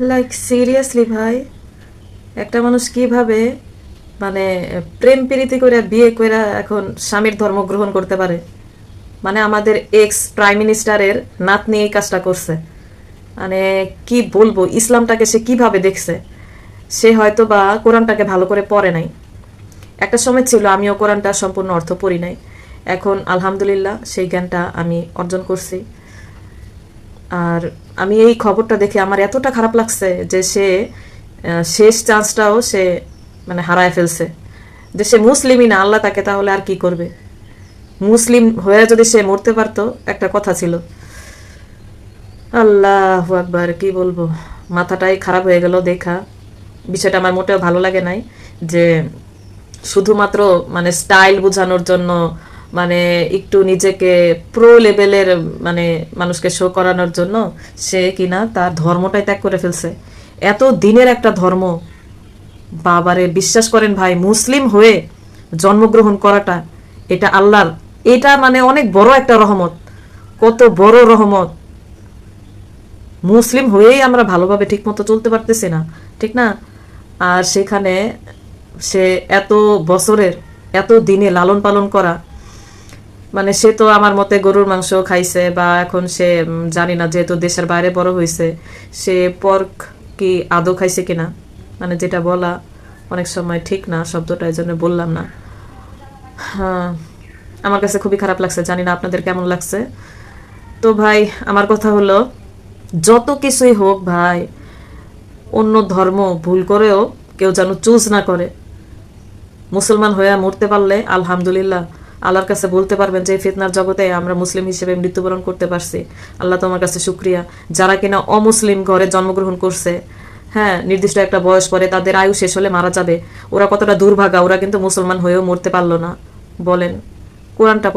Like seriously ভাই? একটা মানুষ কীভাবে মানে প্রেম প্রীতি করে বিয়ে করে এখন স্বামীর ধর্ম গ্রহণ করতে পারে? মানে আমাদের এক্স প্রাইম মিনিস্টারের নাতনি এই কাজটা করছে। মানে কি বলব? ইসলামটাকে সে কীভাবে দেখছে? সে হয়তো বা কোরআনটাকে ভালো করে পড়ে নাই। একটা সময় ছিল, আমিও কোরআনটা সম্পূর্ণ অর্থ পড়ি নাই। এখন, আলহামদুলিল্লাহ, সেই জ্ঞানটা আমি অর্জন করছি। আর আমি এই খবরটা দেখে আমার এতটা খারাপ লাগছে যে সে শেষ চান্সটাও সে মানে হারায় ফেলছে। যে সে মুসলিমই না, আল্লাহ তাকে তাহলে আর কি করবে? মুসলিম হয়ে যদি সে মরতে পারতো, একটা কথা ছিল। আল্লাহ আকবার, কি বলব? মাথাটাই খারাপ হয়ে গেল দেখা। বিষয়টা আমার মোটেও ভালো লাগে নাই যে শুধুমাত্র মানে স্টাইল বোঝানোর জন্য মানে একটু নিজেকে প্রো লেভেলের মানে মানুষকে শো করানোর জন্য সে কিনা তার ধর্মটাই ত্যাগ করে ফেলছে। এত দিনের একটা ধর্ম, বাবারে বিশ্বাস করেন ভাই, মুসলিম হয়ে জন্মগ্রহণ করাটা, এটা আল্লাহর, এটা মানে অনেক বড় একটা রহমত। কত বড় রহমত। মুসলিম হয়েই আমরা ভালোভাবে ঠিকমতো চলতে পারতেছি না, ঠিক না? আর সেখানে সে এত বছরের, এত দিনে লালন পালন করা মানে সে তো আমার মতে গরুর মাংস খাইছে বা এখন সে জানি না, যেহেতু দেশের বাইরে বড় হয়েছে সে পর্ক কি আদৌ খাইছে কিনা? মানে যেটা বলা অনেক সময় ঠিক না, শব্দটা এই জন্য বললাম না। হ্যাঁ আমার কাছে খুবই খারাপ লাগছে, জানি না আপনাদের কেমন লাগছে। তো ভাই, আমার কথা হলো, যত কিছুই হোক ভাই, অন্য ধর্ম ভুল করেও কেউ যেন চুজ না করে। মুসলমান হয়ে মরতে পারলে, আলহামদুলিল্লাহ আল্লাহর কাছে বলতে পারবেন যে ফিতনার জগতে আমরা মুসলিম হিসেবে মৃত্যুবরণ করতে পারছি। আল্লাহ তোমার কাছে সুক্রিয়া যারা কিনা অমুসলিম ঘরে জন্মগ্রহণ করছে হ্যাঁ নির্দিষ্ট একটা বয়স পরে তাদের আয়ু শেষ হলে মারা যাবে। ওরা কতটা দুর্ভাগা, ওরা কিন্তু মুসলমান হয়েও মরতে পারল না। বলেন। কোরআনটা